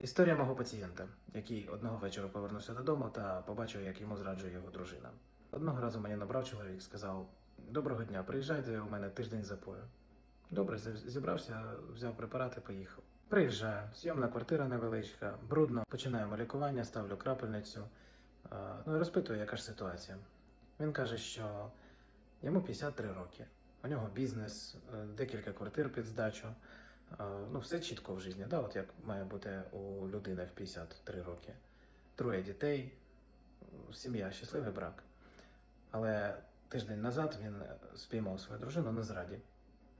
Історія мого пацієнта, який одного вечора повернувся додому та побачив, як йому зраджує його дружина. Одного разу мені набрав чоловік, сказав: Доброго дня, приїжджайте у мене тиждень запою. Добре, зібрався, взяв препарати, поїхав. Приїжджаю, зйомна квартира невеличка, брудно, починаємо лікування, ставлю крапельницю. Ну розпитую, яка ж ситуація. Він каже, що йому 53 роки. У нього бізнес, е, декілька квартир під здачу. Е, Ну, все чітко в житті, да? от як має бути у людини в 53 роки. Троє дітей, сім'я, щасливий брак. Але тиждень назад він спіймав свою дружину на зраді.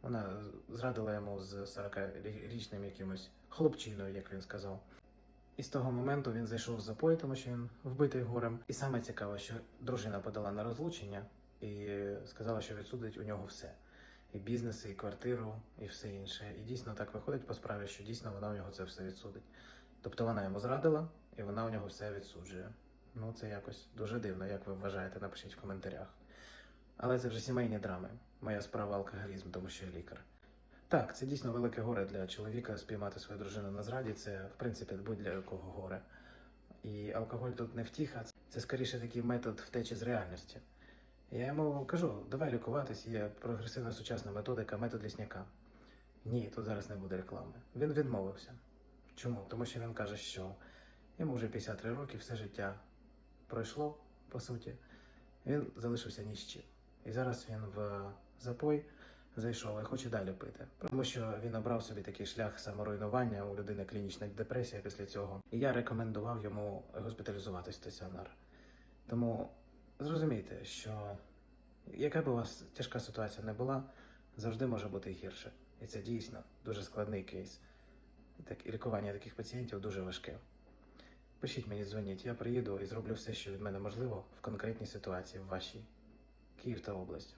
Вона зрадила йому з 40-річним якимось хлопчиною, як він сказав. І з того моменту він зайшов в запой, тому що він вбитий горем. І саме цікаве, що дружина подала на розлучення і сказала, що відсудить у нього все. І бізнес, і квартиру, і все інше. І дійсно так виходить по справі, що дійсно вона у нього це все відсудить. Тобто вона йому зрадила, і вона у нього все відсуджує. Ну, це якось дуже дивно, як ви вважаєте, напишіть в коментарях. Але це вже сімейні драми. Моя справа алкоголізм, тому що я лікар. Так, це дійсно велике горе для чоловіка спіймати свою дружину на зраді. Це, в принципі, будь-для якого горе. І алкоголь тут не втіха, це скоріше такий метод втечі з реальності. Я йому кажу, давай лікуватись, є прогресивна сучасна методика, метод лісняка. Ні, тут зараз не буде реклами. Він відмовився. Чому? Тому що він каже, що йому вже 53 роки, все життя пройшло, по суті. Він залишився ні з чим. І зараз він в запой зайшов і хоче далі пити. Тому що він обрав собі такий шлях саморуйнування у людини клінічна депресія після цього. І я рекомендував йому госпіталізувати стаціонар. Тому зрозумійте, що яка б у вас тяжка ситуація не була, завжди може бути гірше. І це дійсно дуже складний кейс. Так, і лікування таких пацієнтів дуже важке. Пишіть мені, дзвоніть, я приїду і зроблю все, що від мене можливо в конкретній ситуації в вашій Київ та область.